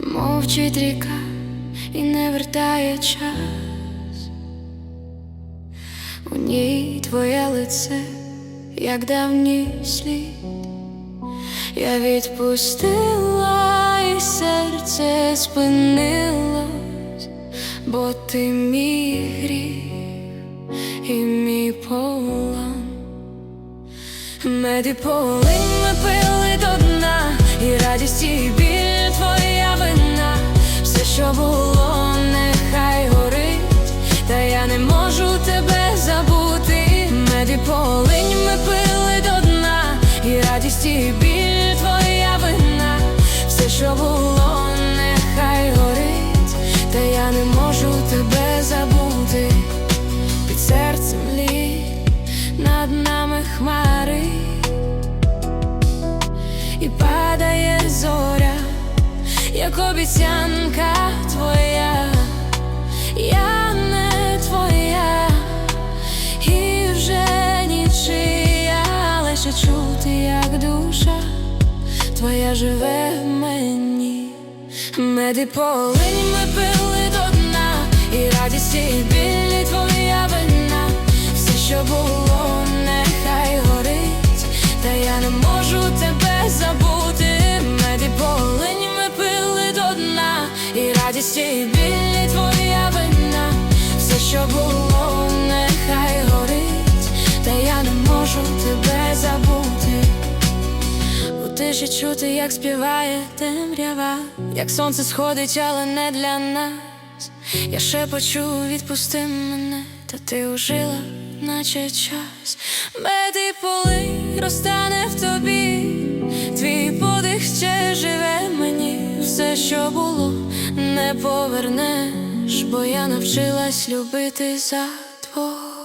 Мовчить ріка і не вертає час. У ній твоє лице, як давній слід. Я відпустила і серце спинилось, бо ти мій гріх і мій полон. Мед і полинь ми пили до дна, і радість і біль твоя вина, все, що було, нехай горить, та я не можу тебе забути. Мед і полинь ми пили до дна, і радість і біль обіцянка твоя, я не твоя, і вже нічия, лише чути, як душа твоя живе в мені. Меди полинь ми пили до дна, і радість і білі і і білі твоя вина, все, що було, нехай горить, та я не можу тебе забути. У тиші чути, як співає темрява, як сонце сходить, але не для нас. Я ще почув, відпусти мене, та ти ужила, наче час. Меди поли розтане в тобі, твій подих ще живе мені. Все, що було, не повернеш, бо я навчилась любити за двох.